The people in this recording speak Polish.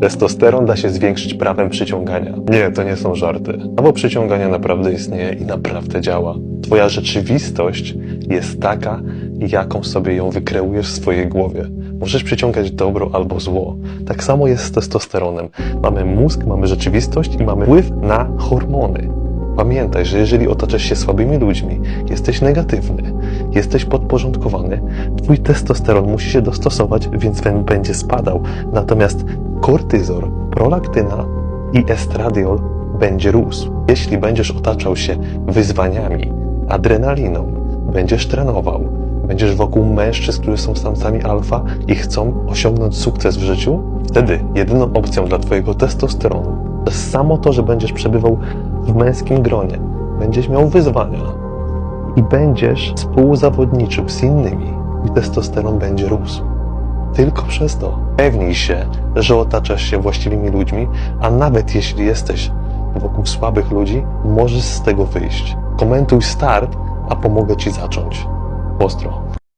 Testosteron da się zwiększyć prawem przyciągania. Nie, to nie są żarty. Prawo przyciągania naprawdę istnieje i naprawdę działa. Twoja rzeczywistość jest taka, jaką sobie ją wykreujesz w swojej głowie. Możesz przyciągać dobro albo zło. Tak samo jest z testosteronem. Mamy mózg, mamy rzeczywistość i mamy wpływ na hormony. Pamiętaj, że jeżeli otaczasz się słabymi ludźmi, jesteś negatywny, jesteś podporządkowany, twój testosteron musi się dostosować, więc będzie spadał. Natomiast kortyzol, prolaktyna i estradiol będzie rósł. Jeśli będziesz otaczał się wyzwaniami, adrenaliną, będziesz trenował, będziesz wokół mężczyzn, którzy są samcami alfa i chcą osiągnąć sukces w życiu, wtedy jedyną opcją dla twojego testosteronu to jest samo to, że będziesz przebywał w męskim gronie, będziesz miał wyzwania i będziesz współzawodniczył z innymi i testosteron będzie rósł. Tylko przez to pewnij się, że otaczasz się właściwymi ludźmi, a nawet jeśli jesteś wokół słabych ludzi, możesz z tego wyjść. Komentuj start, a pomogę Ci zacząć. Ostro.